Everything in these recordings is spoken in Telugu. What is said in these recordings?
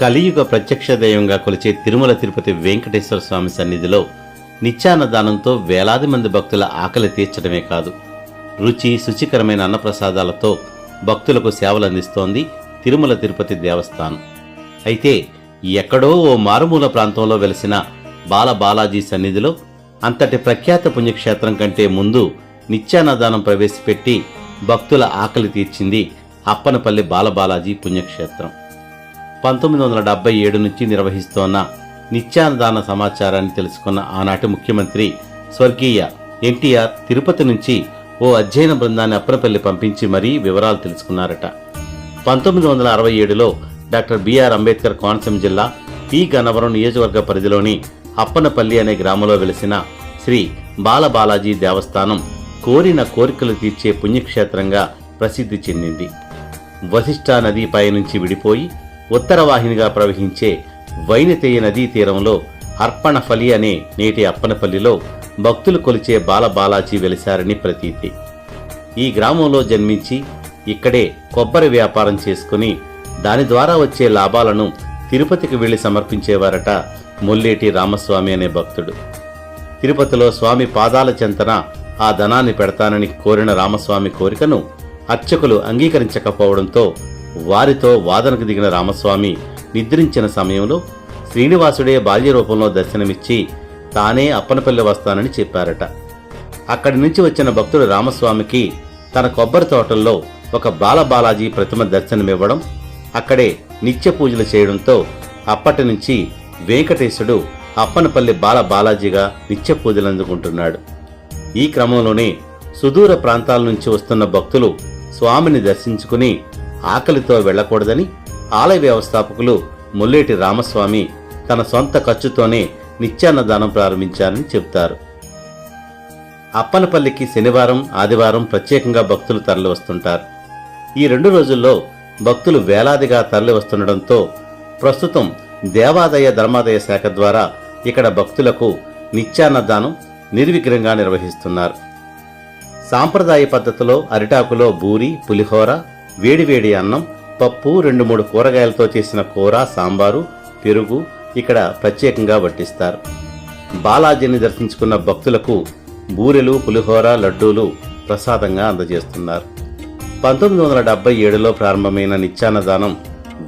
కలియుగ ప్రత్యక్ష దైవంగా కొలిచే తిరుమల తిరుపతి వెంకటేశ్వర స్వామి సన్నిధిలో నిత్యాన్నదానంతో వేలాది మంది భక్తుల ఆకలి తీర్చడమే కాదు. రుచి శుచికరమైన అన్నప్రసాదాలతో భక్తులకు సేవలందిస్తోంది తిరుమల తిరుపతి దేవస్థానం. అయితే ఎక్కడో ఓ మారుమూల ప్రాంతంలో వెలిసిన బాల బాలాజీ సన్నిధిలో అంతటి ప్రఖ్యాత పుణ్యక్షేత్రం కంటే ముందు నిత్యాన్నదానం ప్రవేశపెట్టి భక్తుల ఆకలి తీర్చింది అప్పనపల్లి బాలబాలాజీ పుణ్యక్షేత్రం. పంతొమ్మిది వందల డెబ్బై ఏడు నుంచి నిర్వహిస్తోన్న నిత్యాన్నదాన సమాచారాన్ని తెలుసుకున్న ఆనాటి ముఖ్యమంత్రి స్వర్గీయ ఎన్టీఆర్ తిరుపతి నుంచి ఓ అధ్యయన బృందాన్ని అప్పనపల్లి పంపించి మరీ వివరాలు తెలుసుకున్నారట. పంతొమ్మిది వందల అరవై ఏడులో డాక్టర్ బిఆర్ అంబేద్కర్ కోనసీమ జిల్లా పి గన్నవరం నియోజకవర్గ పరిధిలోని అప్పనపల్లి అనే గ్రామంలో వెలిసిన శ్రీ బాలబాలాజీ దేవస్థానం కోరిన కోరికలు తీర్చే పుణ్యక్షేత్రంగా ప్రసిద్ధి చెందింది. వశిష్ఠ నదీపై నుంచి విడిపోయి ఉత్తర వాహినిగా ప్రవహించే వైనతేయ నదీ తీరంలో అర్పణఫలి అనే నేటి అప్పనపల్లిలో భక్తులు కొలిచే బాలబాలాజీ వెలిశారని ప్రతీతి. ఈ గ్రామంలో జన్మించి ఇక్కడే కొబ్బరి వ్యాపారం చేసుకుని దాని ద్వారా వచ్చే లాభాలను తిరుపతికి వెళ్ళి సమర్పించేవారట మొల్లేటి రామస్వామి అనే భక్తుడు. తిరుపతిలో స్వామి పాదాల చెంతన ఆ ధనాన్ని పెడతానని కోరిన రామస్వామి కోరికను అర్చకులు అంగీకరించకపోవడంతో వారితో వాదనకు దిగిన రామస్వామి నిద్రించిన సమయంలో శ్రీనివాసుడే బాల్య రూపంలో దర్శనమిచ్చి తానే అప్పనపల్లి వస్తానని చెప్పారట. అక్కడి నుంచి వచ్చిన భక్తుడు రామస్వామికి తన కొబ్బరి తోటల్లో ఒక బాలబాలాజీ ప్రతిమ దర్శనమివ్వడం అక్కడే నిత్య పూజలు చేయడంతో అప్పటి నుంచి వెంకటేశుడు అప్పనపల్లి బాల బాలాజీగా నిత్య పూజలు అందుకుంటున్నాడు. ఈ క్రమంలోనే సుదూర ప్రాంతాల నుంచి వస్తున్న భక్తులు స్వామిని దర్శించుకుని ఆకలితో వెళ్ళకూడదని ఆలయ వ్యవస్థాపకులు ముల్లేటి రామస్వామి తన సొంత ఖర్చుతోనే నిత్యాన్నదానం ప్రారంభించారని చెబుతారు. అప్పనపల్లికి శనివారం ఆదివారం ప్రత్యేకంగా భక్తులు తరలివస్తుంటారు. ఈ రెండు రోజుల్లో భక్తులు వేలాదిగా తరలివస్తుండటంతో ప్రస్తుతం దేవాదాయ ధర్మాదాయ శాఖ ద్వారా ఇక్కడ భక్తులకు నిత్యాన్నదానం నిర్విఘ్నంగా నిర్వహిస్తున్నారు. సాంప్రదాయ పద్ధతిలో అరిటాకులో బూరి పులిహోర వేడివేడి అన్నం పప్పు రెండు మూడు కూరగాయలతో చేసిన కూర సాంబారు పెరుగు ఇక్కడ ప్రత్యేకంగా వడ్డిస్తారు. బాలాజీని దర్శించుకున్న భక్తులకు బూరెలు పులిహోర లడ్డూలు ప్రసాదంగా అందజేస్తున్నారు. పంతొమ్మిది వందల డెబ్బై ఏడులో ప్రారంభమైన నిత్యాన్నదానం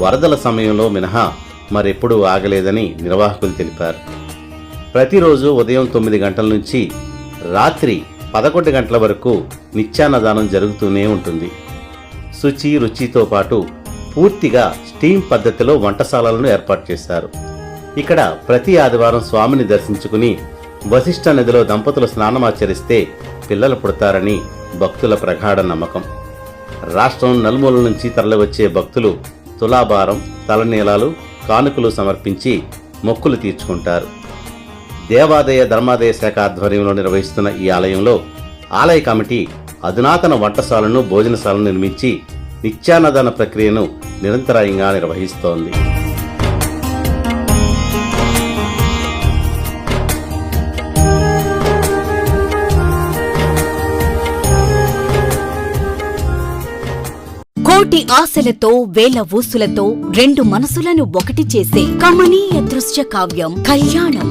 వరదల సమయంలో మినహా మరెప్పుడూ ఆగలేదని నిర్వాహకులు తెలిపారు. ప్రతిరోజు ఉదయం తొమ్మిది గంటల నుంచి రాత్రి పదకొండు గంటల వరకు నిత్యాన్నదానం జరుగుతూనే ఉంటుంది. శుచి రుచితో పాటు పూర్తిగా స్టీమ్ పద్ధతిలో వంటశాలలను ఏర్పాటు చేశారు. ఇక్కడ ప్రతి ఆదివారం స్వామిని దర్శించుకుని వశిష్ఠ నదిలో దంపతులు స్నానమాచరిస్తే పిల్లలు పుడతారని భక్తుల ప్రగాఢ నమ్మకం. రాష్ట్రం నలుమూల నుంచి తరలివచ్చే భక్తులు తులాభారం తలనీలాలు కానుకలు సమర్పించి మొక్కులు తీర్చుకుంటారు. దేవాదాయ ధర్మాదాయ శాఖ ఆధ్వర్యంలో నిర్వహిస్తున్న ఈ ఆలయంలో ఆలయ కమిటీ అధునాతన వంటశాలను భోజనశాలను నిర్మించి నిత్యాన్నదాన ప్రక్రియను నిరంతరాయంగా నిర్వహిస్తోంది. కోటి ఆశలతో వేల ఊసులతో రెండు మనసులను ఒకటి చేసే కమనీయ దృశ్య కావ్యం కళ్యాణం.